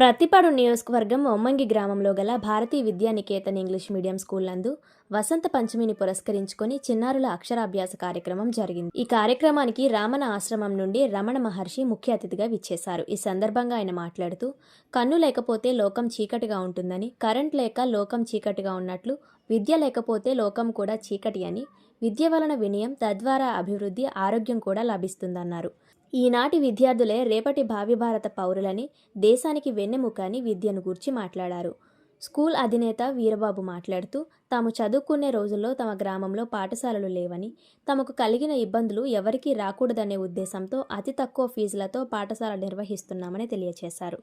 ప్రతిపాడు నియోజకవర్గం ఒమ్మంగి గ్రామంలో గల భారతీయ విద్యా నికేతన్ ఇంగ్లీష్ మీడియం స్కూల్ నందు వసంత పంచమిని పురస్కరించుకొని చిన్నారుల అక్షరాభ్యాస కార్యక్రమం జరిగింది. ఈ కార్యక్రమానికి రామణ ఆశ్రమం నుండి రమణ మహర్షి ముఖ్య అతిథిగా విచ్చేశారు. ఈ సందర్భంగా ఆయన మాట్లాడుతూ కన్ను లేకపోతే లోకం చీకటిగా ఉంటుందని కరెంట్ లేక లోకం చీకటిగా ఉన్నట్లు విద్య లేకపోతే లోకం కూడా చీకటి అని విద్య వలన వినయం తద్వారా అభివృద్ధి ఆరోగ్యం కూడా లభిస్తుందన్నారు. ఈనాటి విద్యార్థులే రేపటి భావి భారత పౌరులని దేశానికి వెన్నెముక అని విద్యను గూర్చి మాట్లాడారు. స్కూల్ అధినేత వీరబాబు మాట్లాడుతూ తాము చదువుకునే రోజుల్లో తమ గ్రామంలో పాఠశాలలు లేవని తమకు కలిగిన ఇబ్బందులు ఎవరికీ రాకూడదనే ఉద్దేశంతో అతి తక్కువ ఫీజులతో పాఠశాల నిర్వహిస్తున్నామని తెలియజేశారు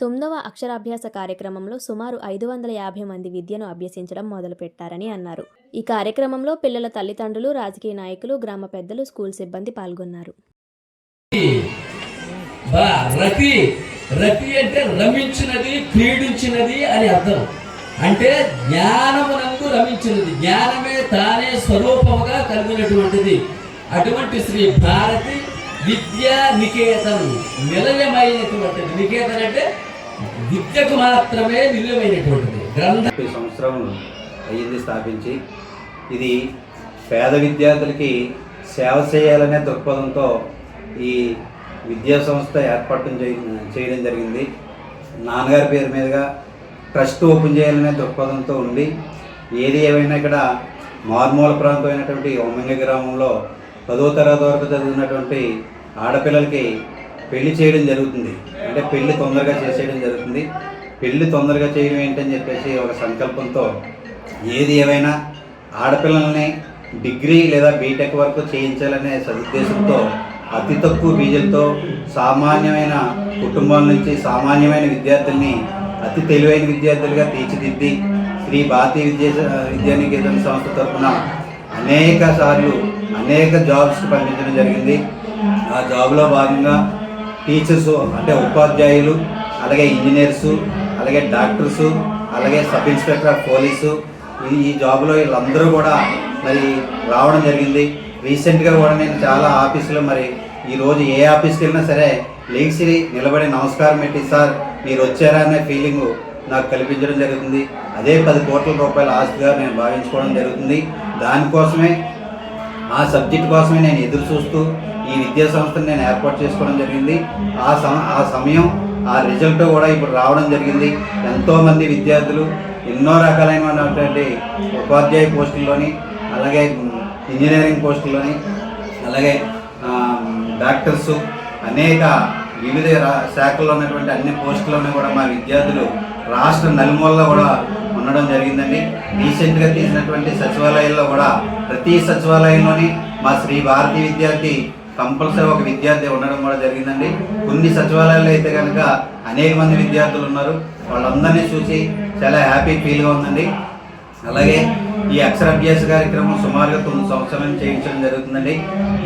తొమ్మిదవ అక్షరాభ్యాస కార్యక్రమంలో సుమారు ఐదు వందల యాభై మంది విద్యను అభ్యసించడం మొదలుపెట్టారని అన్నారు. ఈ కార్యక్రమంలో పిల్లల తల్లిదండ్రులు రాజకీయ నాయకులు గ్రామ పెద్దలు స్కూల్ సిబ్బంది పాల్గొన్నారు. రతి రతి అంటే రమించినది క్రీడించినది అని అర్థం. అంటే జ్ఞానమునందు రమించినది. జ్ఞానమే తానే స్వరూపముగా కలిగినటువంటిది. అటువంటి శ్రీ భారతి విద్యా నికేతన్ నిలయమైనటువంటిది. నికేతన్ అంటే విద్యకు మాత్రమే నిలయమైనటువంటిది. గ్రంథ సంవత్సరం అయ్యింది స్థాపించి ఇది పేద విద్యార్థులకి సేవ చేయాలనే దృక్పథంతో ఈ విద్యా సంస్థ ఏర్పాటు చేయ- చేయడం జరిగింది. నాన్నగారి పేరు మీదుగా ట్రస్ట్ ఓపెన్ చేయాలనే దృక్పథంతో ఉండి ఏది ఏమైనా ఇక్కడ మారుమూల ప్రాంతం అయినటువంటి ఒమ్మంగ గ్రామంలో పదో తరగతి వరకు చదివినటువంటి ఆడపిల్లలకి పెళ్ళి చేయడం జరుగుతుంది. అంటే పెళ్ళి తొందరగా చేసేయడం జరుగుతుంది. పెళ్ళి తొందరగా చేయడం ఏంటని చెప్పేసి ఒక సంకల్పంతో ఏది ఏమైనా ఆడపిల్లల్ని డిగ్రీ లేదా బీటెక్ వరకు చేయించాలనే సదుద్దేశంతో అతి తక్కువ ఫీజులతో సామాన్యమైన కుటుంబాల నుంచి సామాన్యమైన విద్యార్థుల్ని అతి తెలివైన విద్యార్థులుగా తీర్చిదిద్ది శ్రీ భారతీయ విద్యా విద్యానికేతన సంస్థ తరఫున అనేక సార్లు అనేక జాబ్స్కి పంపించడం జరిగింది. ఆ జాబ్లో భాగంగా టీచర్స్ అంటే ఉపాధ్యాయులు అలాగే ఇంజనీర్సు అలాగే డాక్టర్సు అలాగే సబ్ ఇన్స్పెక్టర్ ఆఫ్ పోలీసు ఈ ఈ జాబ్లో వీళ్ళందరూ కూడా మరి రావడం జరిగింది. రీసెంట్గా కూడా నేను చాలా ఆఫీసులో మరి ఈరోజు ఏ ఆఫీస్కి వెళ్ళినా సరే లేచి నిలబడి నమస్కారం పెట్టి సార్ మీరు వచ్చారా? అనే ఫీలింగ్ నాకు కల్పించడం జరుగుతుంది. అదే పది కోట్ల రూపాయల ఆస్తిగా నేను భావించుకోవడం జరుగుతుంది. దానికోసమే ఆ సబ్జెక్ట్ కోసమే నేను ఎదురు చూస్తూ ఈ విద్యా సంస్థను నేను ఏర్పాటు చేసుకోవడం జరిగింది. ఆ సమ ఆ సమయం ఆ రిజల్ట్ కూడా ఇప్పుడు రావడం జరిగింది. ఎంతోమంది విద్యార్థులు ఎన్నో రకాలైనటువంటి ఉపాధ్యాయ పోస్టుల్లోని అలాగే ఇంజనీరింగ్ పోస్టులని అలాగే డాక్టర్స్ అనేక వివిధ రా- శాఖల్లో ఉన్నటువంటి అన్ని పోస్టుల్లోనే కూడా మా విద్యార్థులు రాష్ట్ర నలుమూలలో కూడా ఉండడం జరిగిందండి. రీసెంట్గా తీసినటువంటి సచివాలయాల్లో కూడా ప్రతి సచివాలయంలోని మా శ్రీ భారతి విద్యార్థి కంపల్సరీ ఒక విద్యార్థి ఉండడం కూడా జరిగిందండి. కొన్ని సచివాలయాల్లో అయితే కనుక అనేక మంది విద్యార్థులు ఉన్నారు. వాళ్ళందరినీ చూసి చాలా హ్యాపీ ఫీల్గా ఉందండి. అలాగే ఈ అక్షరాభ్యాస కార్యక్రమం సుమారుగా తొమ్మిది సంవత్సరాలు చేయించడం జరుగుతుందండి.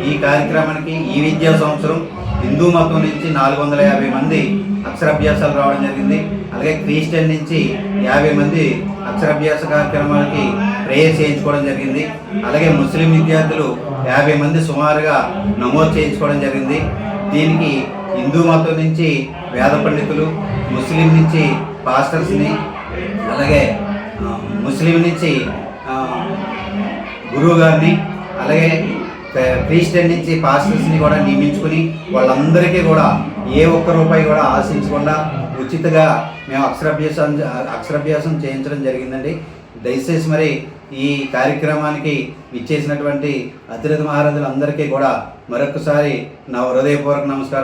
ఈ కార్యక్రమానికి ఈ విద్యా సంవత్సరం హిందూ మతం నుంచి నాలుగు వందల యాభై మంది అక్షరాభ్యాసాలు రావడం జరిగింది. అలాగే క్రిస్టియన్ నుంచి యాభై మంది అక్షరాభ్యాస కార్యక్రమాలకి ప్రేయర్ చేయించుకోవడం జరిగింది. అలాగే ముస్లిం విద్యార్థులు యాభై మంది సుమారుగా నమోదు చేయించుకోవడం జరిగింది. దీనికి హిందూ మతం నుంచి వేద పండితులు ముస్లిం నుంచి పాస్టర్స్ని అలాగే ముస్లిం నుంచి గురువు గారిని అలాగే ప్రీస్టర్ నుంచి పాస్టర్స్ని కూడా నియమించుకుని వాళ్ళందరికీ కూడా ఏ ఒక్క రూపాయి కూడా ఆశించకుండా ఉచితంగా మేము అక్షరాభ్యాసం అక్షరాభ్యాసం చేయించడం జరిగిందండి. దయచేసి మరి ఈ కార్యక్రమానికి ఇచ్చేసినటువంటి అతిరథ మహారాజులందరికీ కూడా మరొకసారి నా హృదయపూర్వక నమస్కారం.